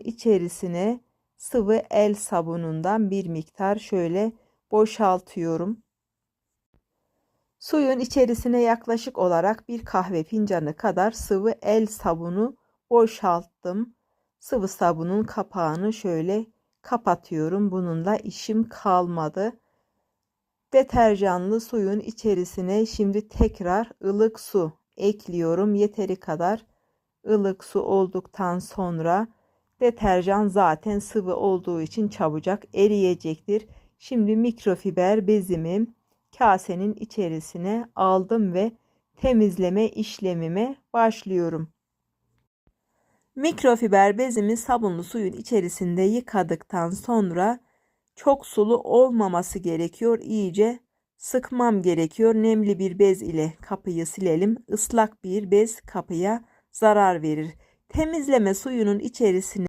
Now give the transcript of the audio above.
içerisine sıvı el sabunundan bir miktar şöyle boşaltıyorum. Suyun içerisine yaklaşık olarak bir kahve fincanı kadar sıvı el sabunu boşalttım. Sıvı sabunun kapağını şöyle kapatıyorum. Bununla işim kalmadı. Deterjanlı suyun içerisine şimdi tekrar ılık su ekliyorum. Yeteri kadar ılık su olduktan sonra deterjan zaten sıvı olduğu için çabucak eriyecektir. Şimdi mikrofiber bezimi kasenin içerisine aldım ve temizleme işlemime başlıyorum. Mikrofiber bezimi sabunlu suyun içerisinde yıkadıktan sonra çok sulu olmaması gerekiyor. İyice sıkmam gerekiyor. Nemli bir bez ile kapıyı silelim. Islak bir bez kapıya zarar verir. Temizleme suyunun içerisine